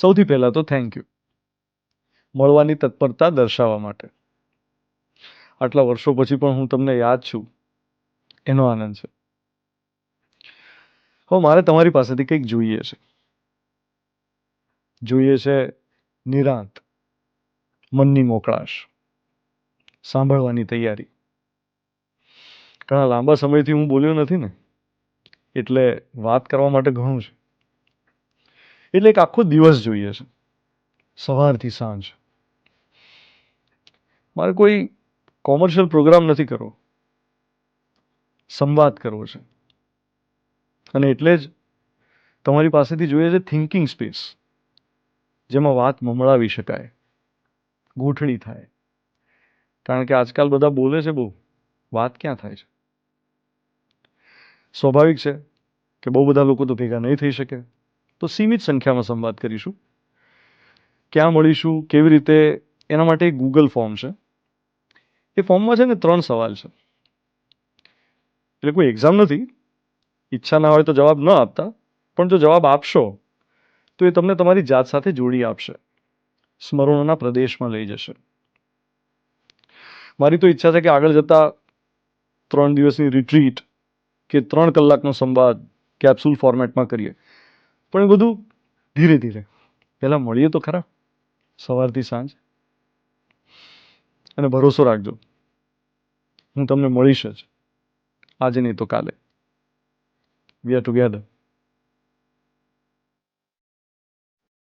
સૌથી પહેલાં તો થેન્ક યુ મળવાની તત્પરતા દર્શાવવા માટે. આટલા વર્ષો પછી પણ હું તમને યાદ છું. એનો આનંદ છે. હવે મારે તમારી પાસેથી કંઈક જોઈએ છે. જોઈએ છે નિરાંત, મનની મોકળાશ, સાંભળવાની તૈયારી. ઘણા લાંબા સમયથી હું બોલ્યો નથી ને, એટલે વાત કરવા માટે ઘણું છે. એટલે એક આખો દિવસ જોઈએ છે. સવારથી સાંજ. મારે કોઈ કોમર્શિયલ પ્રોગ્રામ નથી કરવો. સંવાદ કરવો છે. અને એટલે જ તમારી પાસેથી જોઈએ છે થિંકિંગ સ્પેસ જેમાં વાત મમળાવી શકાય. ગૂંથણી થાય. કારણ કે આજકાલ બધા બોલે છે બહુ. વાત ક્યાં થાય છે? સ્વાભાવિક છે કે બહુ બધા લોકો તો ભેગા નહીં થઈ શકે. તો સીમિત સંખ્યામાં સંવાદ કરીશું. ક્યાં મળીશું, કેવી રીતે, એના માટે ગૂગલ ફોર્મ છે. એ ફોર્મમાં છે ને ત્રણ સવાલ છે. એટલે કોઈ એક્ઝામ નથી. ઈચ્છા ના હોય તો જવાબ ન આપતા, પણ જો જવાબ આપશો, તો એ તમને તમારી જાત સાથે જોડી આપશે. સ્મરણોના પ્રદેશમાં લઈ જશે. મારી તો ઈચ્છા છે કે આગળ જતા ત્રણ દિવસની રિટ્રીટ કે ત્રણ કલાકનો સંવાદ કેપ્સ્યુલ ફોર્મેટમાં કરીએ. પણ એ બધું ધીરે ધીરે. પહેલાં મળીએ તો ખરા, સવારથી સાંજ. અને ભરોસો રાખજો. હું તમને મળીશ જ. આજે નહીં તો કાલે. We are together